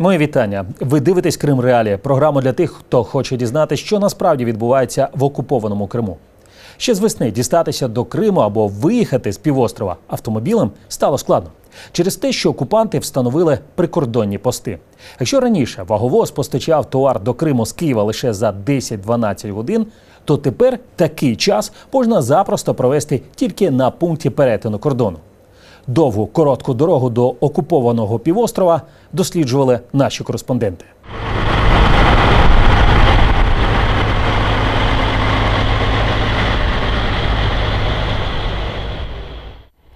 Моє вітання. Ви дивитесь Крим Реалії, програму для тих, хто хоче дізнатися, що насправді відбувається в окупованому Криму. Ще з весни дістатися до Криму або виїхати з півострова автомобілем стало складно через те, що окупанти встановили прикордонні пости. Якщо раніше ваговоз постачав товар до Криму з Києва лише за 10-12 годин, то тепер такий час можна запросто провести тільки на пункті перетину кордону. Довгу коротку дорогу до окупованого півострова досліджували наші кореспонденти.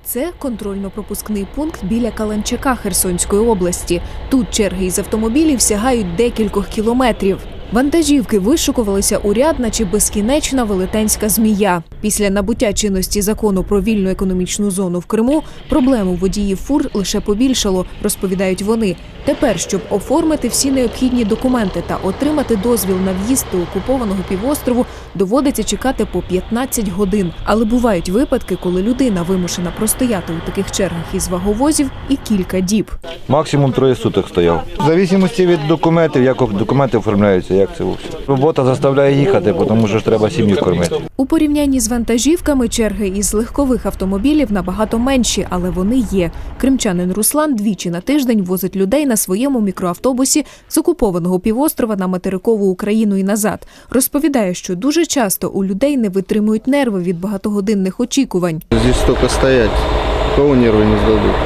Це контрольно-пропускний пункт біля Каланчака Херсонської області. Тут черги із автомобілів сягають декількох кілометрів. Вантажівки вишукувалися у ряд, наче безкінечна велетенська змія. Після набуття чинності закону про вільну економічну зону в Криму проблему водіїв фур лише побільшало, розповідають вони. Тепер, щоб оформити всі необхідні документи та отримати дозвіл на в'їзд до окупованого півострову, доводиться чекати по 15 годин. Але бувають випадки, коли людина вимушена простояти у таких чергах із ваговозів і кілька діб. Максимум троє суток стояв. В залежності від документів, як документи оформляються, як це все. Робота заставляє їхати, тому що ж треба сім'ю кормити. У порівнянні з вантажівками черги із легкових автомобілів набагато менші, але вони є. Кримчанин Руслан двічі на тиждень возить людей на своєму мікроавтобусі з окупованого півострова на материкову Україну і назад. Розповідає, що дуже часто у людей не витримують нерви від багатогодинних очікувань. Здесь столько стоять, кого нервы не сдадут.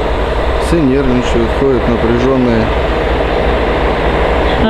Все нервничают, ходят напряженные.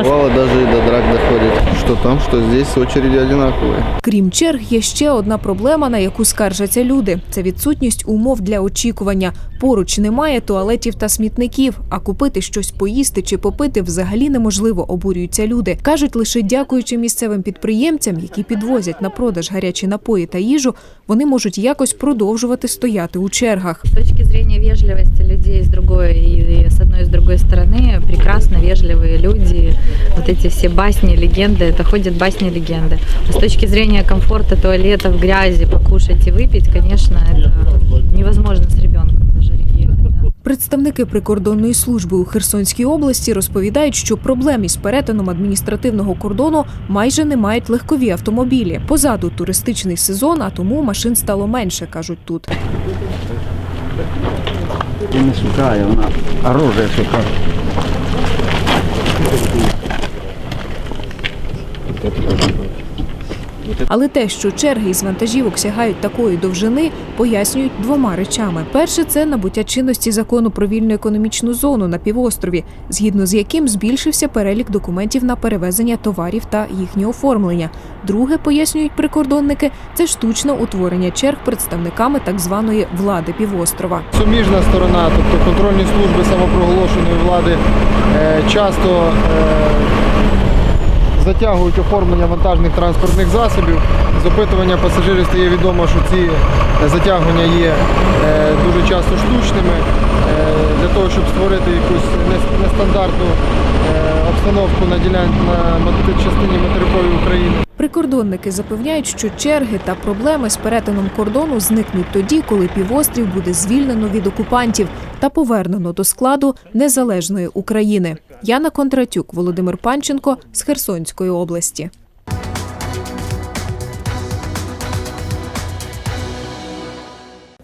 Бывало даже и до драк доходит. Что там, что здесь очереди одинаковые. Крім черг, є ще одна проблема, на яку скаржаться люди: це відсутність умов для очікування. Поруч немає туалетів та смітників, а купити щось поїсти чи попити взагалі неможливо. Обурюються люди. кажуть, лише дякуючи місцевим підприємцям, які підвозять на продаж гарячі напої та їжу, вони можуть якось продовжувати стояти у чергах. С точки зрения вежливости людей с другой и, и с одной и с другой стороны, прекрасно вежливые люди, вот эти все басни, легенды, это ходят басни, легенды. А с точки зрения комфорта, туалетов, грязи, покушать и выпить, конечно, это невозможно с ребенком даже ехать. Да. Представники прикордонної служби у Херсонській області розповідають, що проблем із перетином адміністративного кордону майже не мають легкові автомобілі. Позаду туристичний сезон, а тому машин стало менше, кажуть тут. І не шукає, вона оружие шукає. Але те, що черги із вантажівок сягають такої довжини, пояснюють двома речами: перше це набуття чинності закону про вільну економічну зону на півострові, згідно з яким збільшився перелік документів на перевезення товарів та їхнє оформлення. Друге, пояснюють прикордонники, це штучне утворення черг представниками так званої влади півострова. Суміжна сторона, тобто контрольні служби самопроголошеної влади, е, часто е, затягують оформлення вантажних транспортних засобів. З опитування пасажирів стає відомо, що ці затягування є е, дуже часто штучними е, для того, щоб створити якусь нестандартну е, обстановку на ділянці на частині материкової України. Прикордонники запевняють, що черги та проблеми з перетином кордону зникнуть тоді, коли півострів буде звільнено від окупантів та повернено до складу незалежної України. Яна Кондратюк, Володимир Панченко з Херсонської області.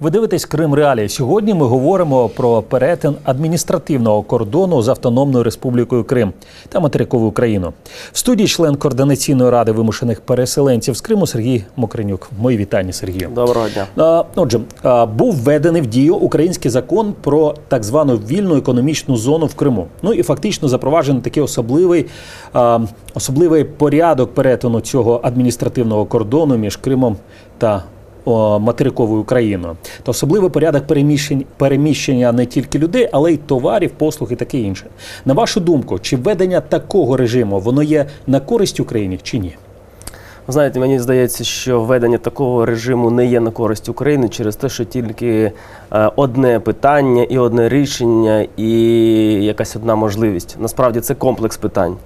Ви дивитесь Крим Реалії. Сьогодні ми говоримо про перетин адміністративного кордону з Автономною Республікою Крим та материкову Україну. В студії член координаційної ради вимушених переселенців з Криму Сергій Мокринюк. Мої вітання, Сергію. Доброго дня. Отже, був введений в дію український закон про так звану вільну економічну зону в Криму. Ну і фактично запроваджений такий особливий, особливий порядок перетину цього адміністративного кордону між Кримом та о, материковою Україною. Та особливий порядок переміщень, переміщення не тільки людей, але й товарів, послуг і таке інше. На вашу думку, чи введення такого режиму воно є на користь Україні чи ні? Знаєте, мені здається, що введення такого режиму не є на користь України через те, що тільки е, одне питання і одне рішення, і якась одна можливість. Насправді це комплекс питань.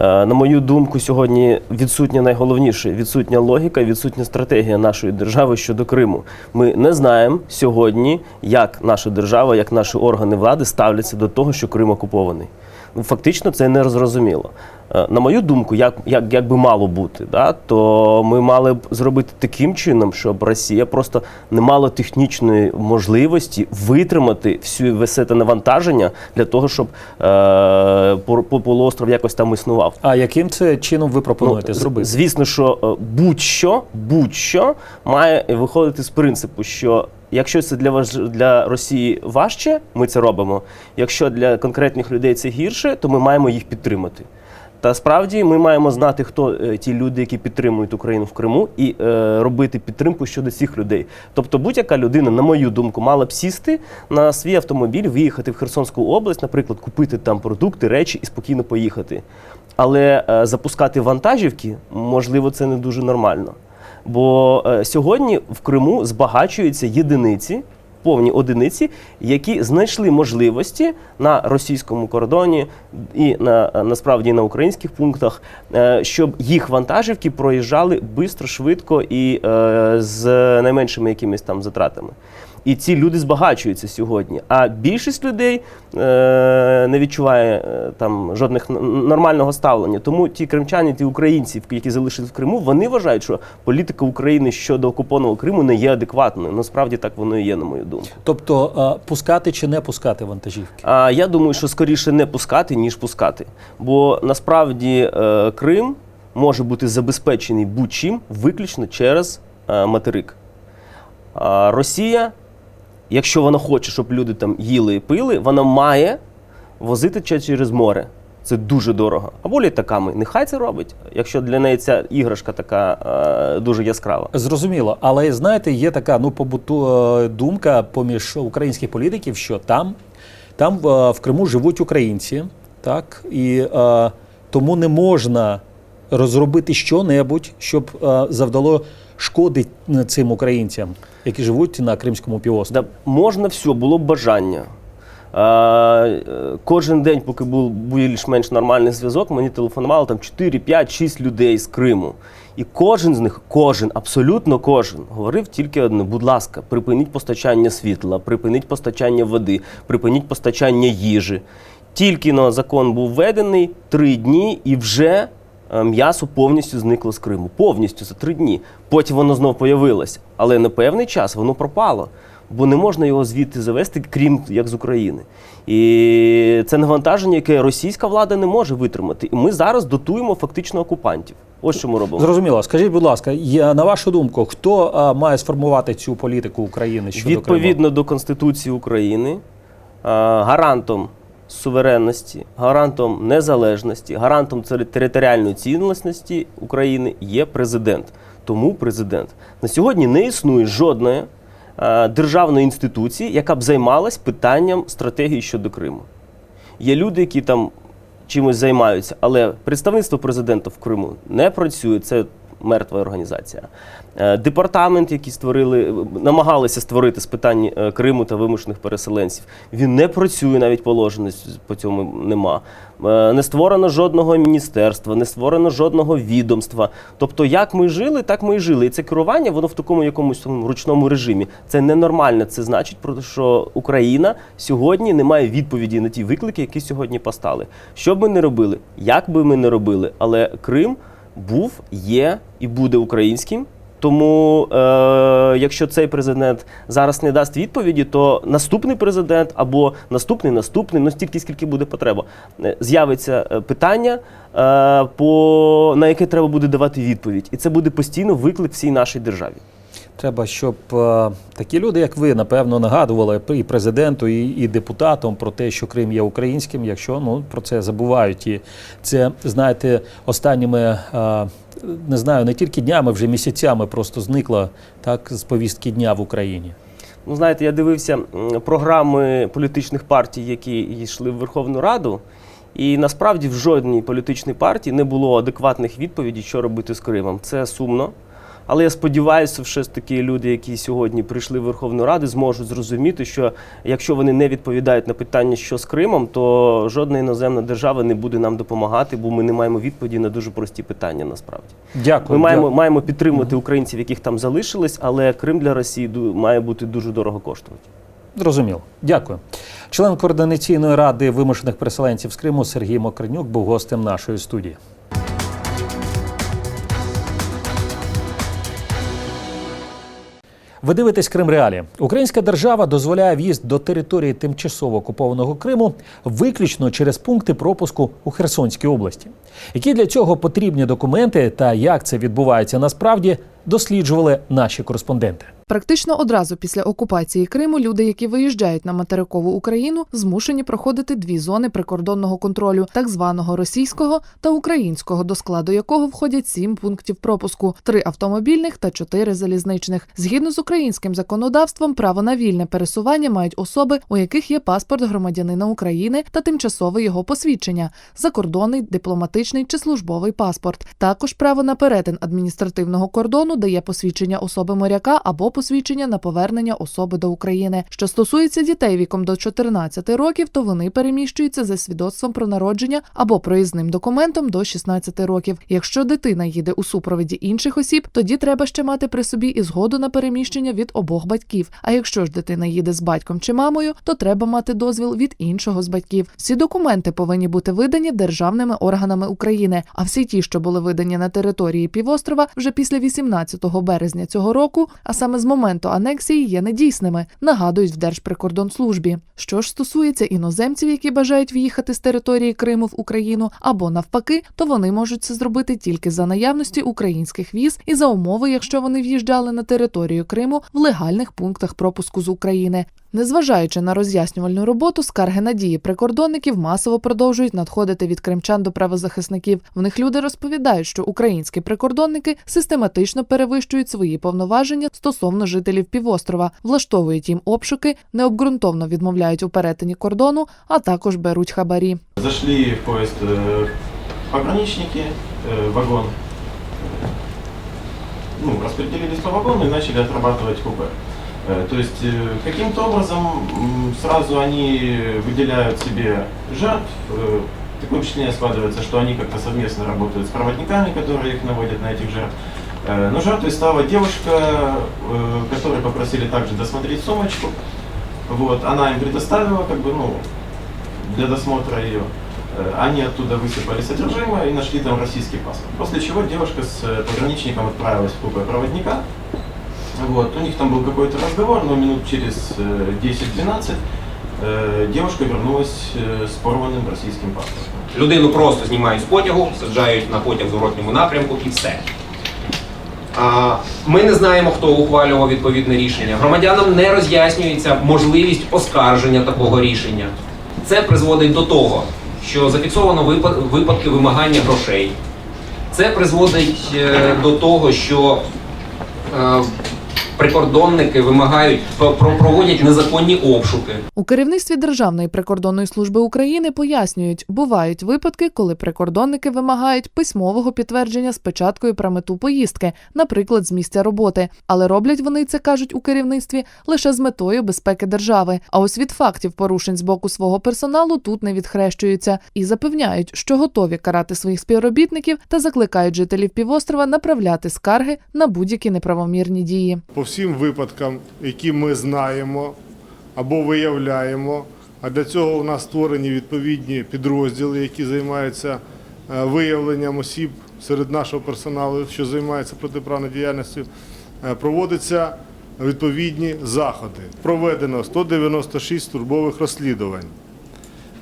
Е, На мою думку, сьогодні відсутня найголовніше відсутня логіка, відсутня стратегія нашої держави щодо Криму. Ми не знаємо сьогодні, як наша держава, як наші органи влади ставляться до того, що Крим окупований. Ну, фактично це не зрозуміло. Е, На мою думку, як, як, як би мало бути, да, то ми мали б зробити таким чином, щоб Росія просто не мала технічної можливості витримати всю весе те навантаження для того, щоб е, по- по- полуостров якось там існував. А яким це чином ви пропонуєте Ну, зробити? Звісно, що е, будь-що, будь-що має виходити з принципу, що якщо це для важ... для Росії важче, ми це робимо. Якщо для конкретних людей це гірше, то ми маємо їх підтримати. Та справді ми маємо знати, хто е, ті люди, які підтримують Україну в Криму, і е, робити підтримку щодо цих людей. Тобто, будь-яка людина, на мою думку, мала б сісти на свій автомобіль, виїхати в Херсонську область, наприклад, купити там продукти, речі і спокійно поїхати. Але е, запускати вантажівки, можливо, це не дуже нормально. Бо сьогодні в Криму збагачуються єдиниці, повні одиниці, які знайшли можливості на російському кордоні і на насправді на українських пунктах, е, щоб їх вантажівки проїжджали швидко, швидко і е, з найменшими якимись там затратами. І ці люди збагачуються сьогодні. А більшість людей е, не відчуває е, там жодних нормального ставлення. Тому ті кримчані, ті українці, які залишились в Криму, вони вважають, що політика України щодо окупованого Криму не є адекватною. Насправді так воно і є, на мою думку. Тобто е, пускати чи не пускати вантажівки? А я думаю, що скоріше не пускати, ніж пускати. Бо насправді е, Крим може бути забезпечений будь-чим виключно через е, материк. А Росія, якщо вона хоче, щоб люди там їли і пили, вона має возити через море. Це дуже дорого. Або літаками. Нехай це робить, якщо для неї ця іграшка така е, дуже яскрава. Зрозуміло, але знаєте, є така ну побуту е, думка поміж українських політиків, що там, там е, в Криму живуть українці, так і е, тому не можна розробити що-небудь, щоб е, завдало шкоди е, цим українцям, які живуть на Кримському півострові. Да, можна все, було б бажання. Е, кожен день, поки був більш-менш нормальний зв'язок, мені телефонувало там 4, 5, 6 людей з Криму. І кожен з них, кожен, абсолютно кожен, говорив тільки одне: будь ласка, припиніть постачання світла, припиніть постачання води, припиніть постачання їжі. Тільки но закон був введений три дні і вже м'ясо повністю зникло з Криму. Повністю за три дні. Потім воно знов появилось. Але на певний час воно пропало. Бо не можна його звідти завести, крім як з України. І це навантаження, яке російська влада не може витримати. І ми зараз дотуємо фактично окупантів. Ось що ми робимо. Зрозуміло. Скажіть, будь ласка, на вашу думку, хто е, має сформувати цю політику України щодо Криму? Відповідно до Конституції України, а, гарантом суверенності, гарантом незалежності, гарантом територіальної цілісності України є президент. Тому президент на сьогодні не існує жодної а, державної інституції, яка б займалась питанням стратегії щодо Криму. Є люди, які там чимось займаються, але представництво президента в Криму не працює. Це мертва організація. Е, Департамент, який створили, е, намагалися створити з питань е, Криму та вимушених переселенців, він не працює, навіть положення с- по цьому нема. Не створено жодного міністерства, не створено жодного відомства. Тобто, як ми жили, так ми і жили. І це керування, воно в такому якомусь там ручному режимі. Це ненормально. Це значить, про те, що Україна сьогодні не має відповіді на ті виклики, які сьогодні постали. Що б ми не робили, як би ми не робили, але Крим був, є і буде українським. Тому, е, якщо цей президент зараз не дасть відповіді, то наступний президент або наступний наступний, ну стільки скільки буде потреба, е, з'явиться е, питання, е, по, на яке треба буде давати відповідь, і це буде постійно виклик всій нашій державі. Треба, щоб е, такі люди, як ви, напевно, нагадували і президенту, і, і депутатам про те, що Крим є українським, якщо ну про це забувають. І це знаєте, останніми е, не знаю, не тільки днями, вже місяцями просто зникла так з повістки дня в Україні. Ну, знаєте, я дивився програми політичних партій, які йшли в Верховну Раду, і насправді в жодній політичній партії не було адекватних відповідей, що робити з Кримом. Це сумно. Але я сподіваюся, що все ж таки люди, які сьогодні прийшли в Верховну Раду, зможуть зрозуміти, що якщо вони не відповідають на питання, що з Кримом, то жодна іноземна держава не буде нам допомагати, бо ми не маємо відповіді на дуже прості питання насправді. Дякую. Ми маємо, Дя- маємо підтримувати українців, яких там залишились, але Крим для Росії має бути дуже дорого коштувати. Зрозуміло. Дякую. Член координаційної ради вимушених переселенців з Криму Сергій Мокринюк був гостем нашої студії. Ви дивитесь Крим Реалі. Українська держава дозволяє в'їзд до території тимчасово окупованого Криму виключно через пункти пропуску у Херсонській області. Які для цього потрібні документи та як це відбувається насправді, досліджували наші кореспонденти. Практично одразу після окупації Криму люди, які виїжджають на материкову Україну, змушені проходити дві зони прикордонного контролю, так званого російського та українського, до складу якого входять сім пунктів пропуску: три автомобільних та чотири залізничних. Згідно з українським законодавством, право на вільне пересування мають особи, у яких є паспорт громадянина України та тимчасове його посвідчення, закордонний, дипломатичний чи службовий паспорт. Також право на перетин адміністративного кордону дає посвідчення особи моряка або посвідчення на повернення особи до України. Що стосується дітей віком до 14 років, то вони переміщуються за свідоцтвом про народження або проїзним документом до 16 років. Якщо дитина їде у супроводі інших осіб, тоді треба ще мати при собі і згоду на переміщення від обох батьків. А якщо ж дитина їде з батьком чи мамою, то треба мати дозвіл від іншого з батьків. Всі документи повинні бути видані державними органами України. А всі ті, що були видані на території півострова, вже після 18 березня цього року, а саме з моменту анексії, є недійсними, нагадують в Держприкордонслужбі. Що ж стосується іноземців, які бажають в'їхати з території Криму в Україну, або навпаки, то вони можуть це зробити тільки за наявності українських віз і за умови, якщо вони в'їжджали на територію Криму в легальних пунктах пропуску з України. Незважаючи на роз'яснювальну роботу, скарги на дії прикордонників масово продовжують надходити від кримчан до правозахисників. В них люди розповідають, що українські прикордонники систематично перевищують свої повноваження стосовно жителів півострова, влаштовують їм обшуки, необґрунтовно відмовляють у перетині кордону, а також беруть хабарі. Зашли в поезд э, пограничники, э, вагон, э, ну, распределились по вагону и начали отрабатывать купе. Э, То есть э, каким-то образом сразу они выделяют себе жертв. Э, Такое впечатление складывается, что они как-то совместно работают с проводниками, которые их наводят на этих жертв. Но жертвой стала девушка, которой попросили также досмотреть сумочку. Вот, она им предоставила, как бы, ну, для досмотра ее. Они оттуда высыпали содержимое и нашли там российский паспорт. После чего девушка с пограничником отправилась в купе проводника. Вот. У них там был какой-то разговор, но минут через э, 10-12 э, девушка вернулась э, с порванным российским паспортом. Людину просто знімають з потягу, саджають на потяг в зворотньому напрямку і все. А, Ми не знаємо, хто ухвалював відповідне рішення. Громадянам не роз'яснюється можливість оскарження такого рішення. Це призводить до того, що зафіксовано випа- випадки вимагання грошей. Це призводить е, до того, що е, прикордонники вимагають про- проводять незаконні обшуки. У керівництві Державної прикордонної служби України пояснюють, бувають випадки, коли прикордонники вимагають письмового підтвердження з печаткою про мету поїздки, наприклад, з місця роботи. Але роблять вони це кажуть у керівництві лише з метою безпеки держави. А ось від фактів порушень з боку свого персоналу тут не відхрещуються і запевняють, що готові карати своїх співробітників та закликають жителів півострова направляти скарги на будь-які неправомірні дії. Всім випадкам, які ми знаємо або виявляємо. А для цього у нас створені відповідні підрозділи, які займаються е, виявленням осіб серед нашого персоналу, що займається протиправною діяльністю. Е, Проводяться відповідні заходи. Проведено 196 службових розслідувань.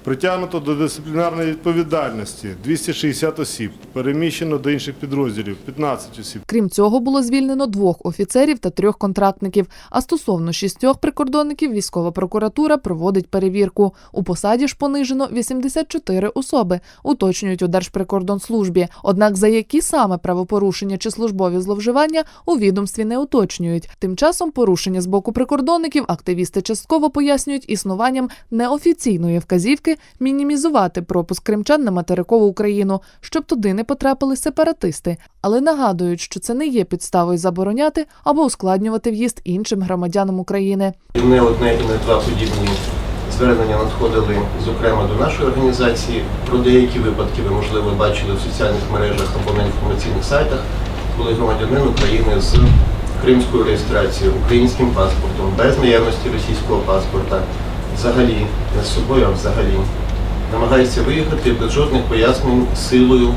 Притягнуто до дисциплінарної відповідальності 260 осіб, переміщено до інших підрозділів 15 осіб. Крім цього, було звільнено двох офіцерів та трьох контрактників. А стосовно шістьох прикордонників, військова прокуратура проводить перевірку. У посаді ж понижено 84 особи, уточнюють у Держприкордонслужбі. Однак за які саме правопорушення чи службові зловживання у відомстві не уточнюють. Тим часом порушення з боку прикордонників активісти частково пояснюють існуванням неофіційної вказівки мінімізувати пропуск кримчан на материкову Україну, щоб туди не потрапили сепаратисти, але нагадують, що це не є підставою забороняти або ускладнювати в'їзд іншим громадянам України. Не одне і не два подібні звернення надходили, зокрема до нашої організації. Про деякі випадки ви, можливо, бачили в соціальних мережах або на інформаційних сайтах, коли громадянин України з кримською реєстрацією, українським паспортом, без наявності російського паспорта, взагалі, не з собою, а взагалі, намагається виїхати без жодних пояснень силою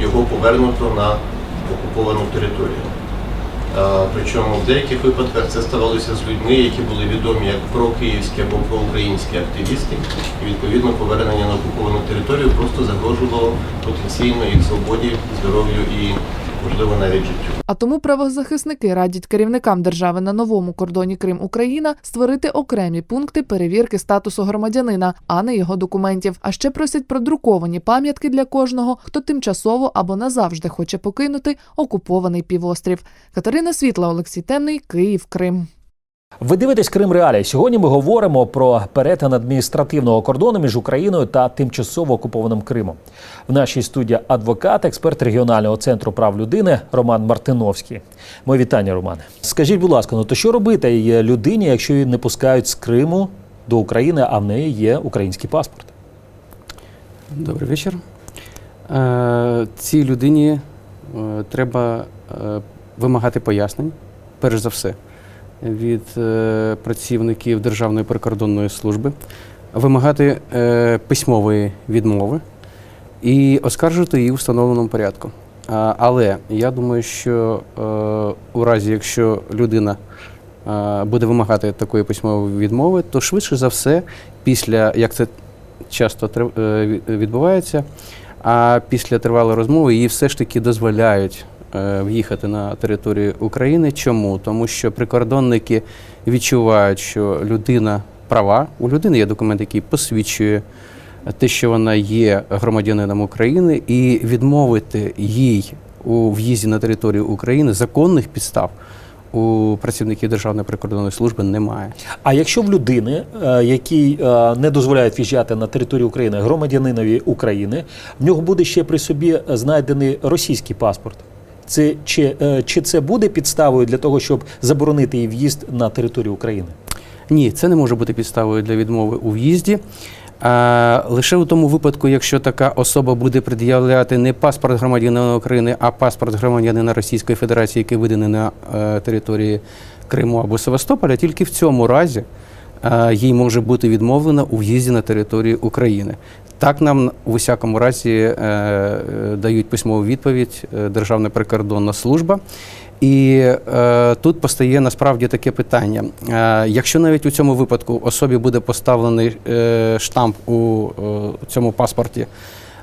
його повернуто на окуповану територію. Причому в деяких випадках це ставалося з людьми, які були відомі як прокиївські або проукраїнські активісти. І відповідно повернення на окуповану територію просто загрожувало потенційно їх свободі, здоров'ю і, можливо, навіть життю. А тому правозахисники радять керівникам держави на новому кордоні Крим Україна створити окремі пункти перевірки статусу громадянина, а не його документів. А ще просять продруковані пам'ятки для кожного, хто тимчасово або назавжди хоче покинути окупований півострів. Катерина Світла, Олексій Темний, Київ, Крим. Ви дивитесь Крим Реалії. Сьогодні ми говоримо про перетин адміністративного кордону між Україною та тимчасово окупованим Кримом. В нашій студії адвокат, експерт регіонального центру прав людини Роман Мартиновський. Моє вітання, Романе. Скажіть, будь ласка, ну то що робити людині, якщо її не пускають з Криму до України, а в неї є український паспорт? Добрий вечір. Е, Цій людині е, треба е, вимагати пояснень, перш за все, від е, працівників Державної прикордонної служби, вимагати е, письмової відмови і оскаржувати її у встановленому порядку. Але я думаю, що е, у разі, якщо людина буде вимагати такої письмової відмови, то швидше за все, після як це часто відбувається, а після тривалої розмови їй все ж таки дозволяють в'їхати на територію України. Чому? Тому що прикордонники відчувають, що людина права, у людини є документ, який посвідчує те, що вона є громадянином України, і відмовити їй у в'їзді на територію України законних підстав у працівників Державної прикордонної служби немає. А якщо в людини, е, якій е, не дозволяють в'їжджати на територію України громадянинові України, в нього буде ще при собі знайдений російський паспорт. Це чи, е, чи це буде підставою для того, щоб заборонити її в'їзд на територію України? Ні, це не може бути підставою для відмови у в'їзді. А, лише у тому випадку, якщо така особа буде пред'являти не паспорт громадянина України, а паспорт громадянина Російської Федерації, який виданий на е, території Криму або Севастополя, тільки в цьому разі е, їй може бути відмовлено у в'їзді на територію України. Так нам у всякому разі е, е, дають письмову відповідь е, Державна прикордонна служба. І е, тут постає насправді таке питання: е, якщо навіть у цьому випадку особі буде поставлений е, штамп у е, цьому паспорті,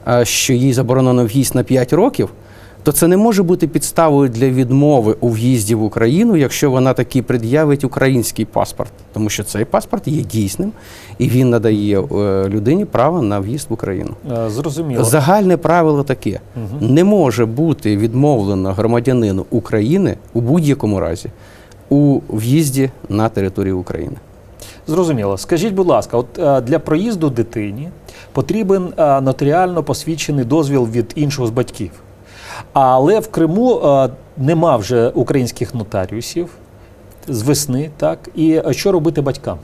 е, що їй заборонено в'їзд на 5 років, то це не може бути підставою для відмови у в'їзді в Україну, якщо вона таки пред'явить український паспорт, тому що цей паспорт є дійсним і він надає е, людині право на в'їзд в Україну. Е, Зрозуміло. Загальне правило таке: Мгм. не може бути відмовлено громадянину України у будь-якому разі у в'їзді на територію України. Зрозуміло. Скажіть, будь ласка, от е, для проїзду дитині потрібен нотаріально посвідчений дозвіл від іншого з батьків. Але в Криму е, нема вже українських нотаріусів з весни, так? І е, що робити батькам?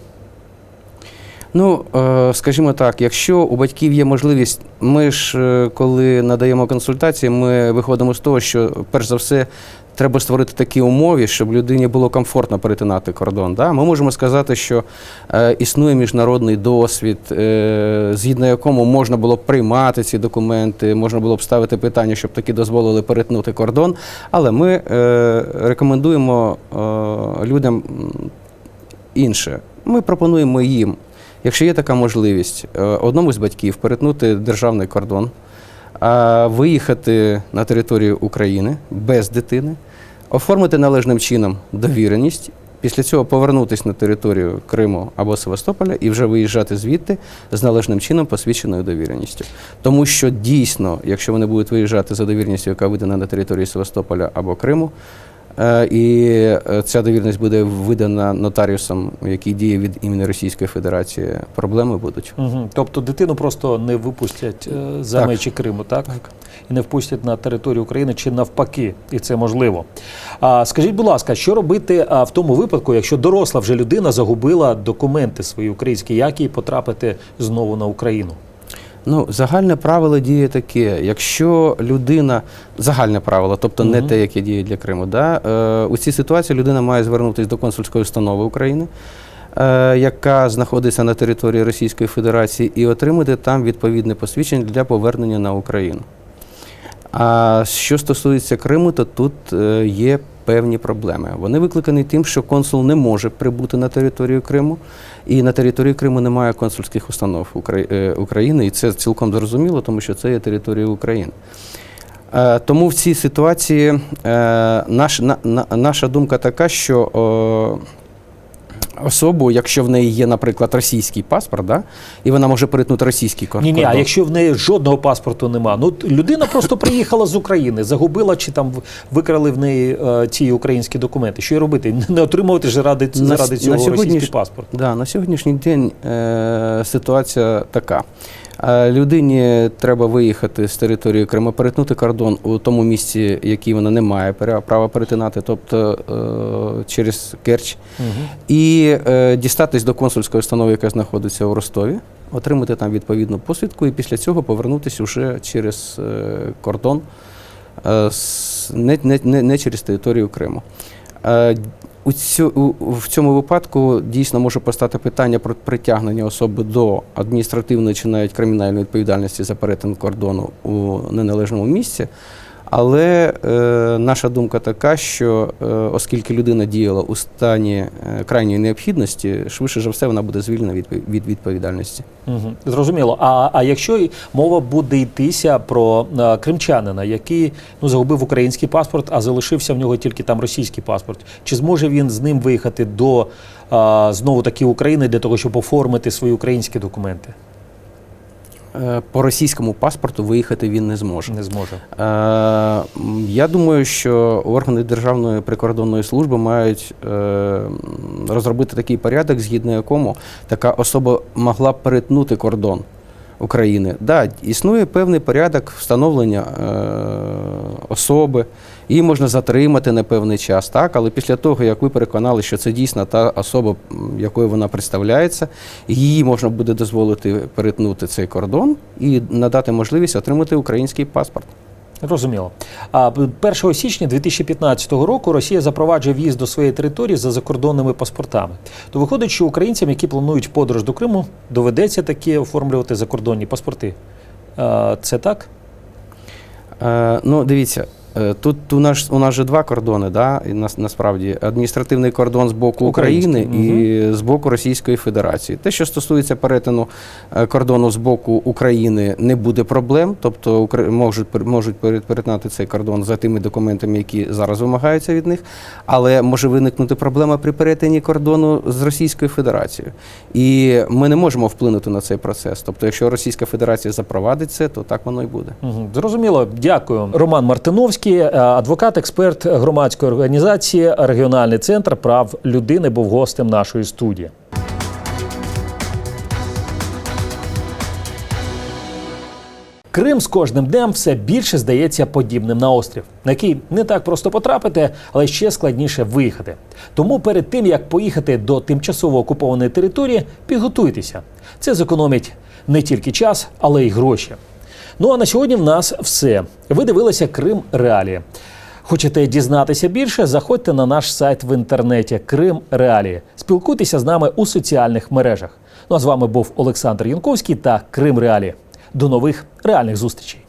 Ну, е, скажімо так, якщо у батьків є можливість, ми ж е, коли надаємо консультації, ми виходимо з того, що перш за все треба створити такі умови, щоб людині було комфортно перетинати кордон. Да? Ми можемо сказати, що е, існує міжнародний досвід, згідно якому можна було б приймати ці документи, можна було б ставити питання, щоб таки дозволили перетнути кордон. Але ми рекомендуємо людям інше. Ми пропонуємо їм, якщо є така можливість, е, одному з батьків перетнути державний кордон, виїхати на територію України без дитини, оформити належним чином довіреність. Після цього повернутися на територію Криму або Севастополя і вже виїжджати звідти з належним чином посвідченою довіреністю. Тому що дійсно, якщо вони будуть виїжджати за довіреністю, яка видана на території Севастополя або Криму, і е, ця довіреність буде видана нотаріусом, який діє від імені Російської Федерації, проблеми будуть. Угу. Тобто дитину просто не випустять е, за Так. межі Криму, так? І не впустять на територію України чи навпаки, і це можливо. А скажіть, будь ласка, що робити в тому випадку, якщо доросла вже людина загубила документи свої українські, як їй потрапити знову на Україну? Ну, загальне правило діє таке: якщо людина, загальне правило, тобто не те, яке діє для Криму, да, е, у цій ситуації людина має звернутися до консульської установи України, е, яка знаходиться на території Російської Федерації, і отримати там відповідне посвідчення для повернення на Україну. А що стосується Криму, то тут е, є певні проблеми. Вони викликані тим, що консул не може прибути на територію Криму, і на території Криму немає консульських установ е, України, і це цілком зрозуміло, тому що це є територія України. Е, Тому в цій ситуації е, наш, на, на- наша думка така, що особу, якщо в неї є, наприклад, російський паспорт, да, і вона може перетнути російський кордон. Ні, ні, а якщо в неї жодного паспорту нема, ну людина просто приїхала з України, загубила чи там викрали в неї е, ці українські документи. Що й робити? Не отримувати ж ради, заради цього на сьогодні російський паспорт. Да, на сьогоднішній день е, ситуація така. Е, людині треба виїхати з території Криму, перетнути кордон у тому місці, який вона не має права перетинати, тобто е, через Керч, і е, дістатись до консульської установи, яка знаходиться у Ростові, отримати там відповідну посвідку, і після цього повернутися вже через кордон, не через територію Криму. У цю, у, в цьому випадку дійсно може постати питання про притягнення особи до адміністративної чи навіть кримінальної відповідальності за перетин кордону у неналежному місці. Але е, наша думка така, що е, оскільки людина діяла у стані е, крайньої необхідності, швидше за все вона буде звільнена від, від відповідальності. Угу. Зрозуміло. А, а якщо мова буде йтися про е, кримчанина, який ну, загубив український паспорт, а залишився в нього тільки там російський паспорт, чи зможе він з ним виїхати до е, знову таки України для того, щоб оформити свої українські документи? Е, По російському паспорту виїхати він не зможе. Не зможе. Е, Я думаю, що органи Державної прикордонної служби мають е, розробити такий порядок, згідно якому така особа могла б перетнути кордон України. Да, існує певний порядок встановлення е, особи, її можна затримати на певний час, так, але після того, як ви переконали, що це дійсно та особа, якою вона представляється, їй можна буде дозволити перетнути цей кордон і надати можливість отримати український паспорт. Розуміло. 1 січня 2015 року Росія запроваджує в'їзд до своєї території за закордонними паспортами. То виходить, що українцям, які планують подорож до Криму, доведеться таки оформлювати закордонні паспорти. Це так? Е, ну, дивіться, тут у нас, у нас же два кордони, да, і нас, насправді адміністративний кордон з боку України Український, і з боку Російської Федерації. Те, що стосується перетину е, кордону з боку України, не буде проблем, тобто можуть, можуть пере- перетинати цей кордон за тими документами, які зараз вимагаються від них, але може виникнути проблема при перетині кордону з Російською Федерацією. І ми не можемо вплинути на цей процес. Тобто, якщо Російська Федерація запровадить це, то так воно і буде. Мгм. Зрозуміло, дякую. Роман Мартиновський, е, адвокат, експерт громадської організації Регіональний центр прав людини, був гостем нашої студії. Крим з кожним днем все більше здається подібним на острів, на який не так просто потрапити, але ще складніше виїхати. Тому перед тим як поїхати до тимчасово окупованої території, підготуйтеся. Це зекономить не тільки час, але й гроші. Ну а на сьогодні в нас все. Ви дивилися Крим Реалії. Хочете дізнатися більше? Заходьте на наш сайт в інтернеті Крим Реалії. Спілкуйтеся з нами у соціальних мережах. Ну а з вами був Олександр Янковський та Крим Реалі. До нових реальних зустрічей.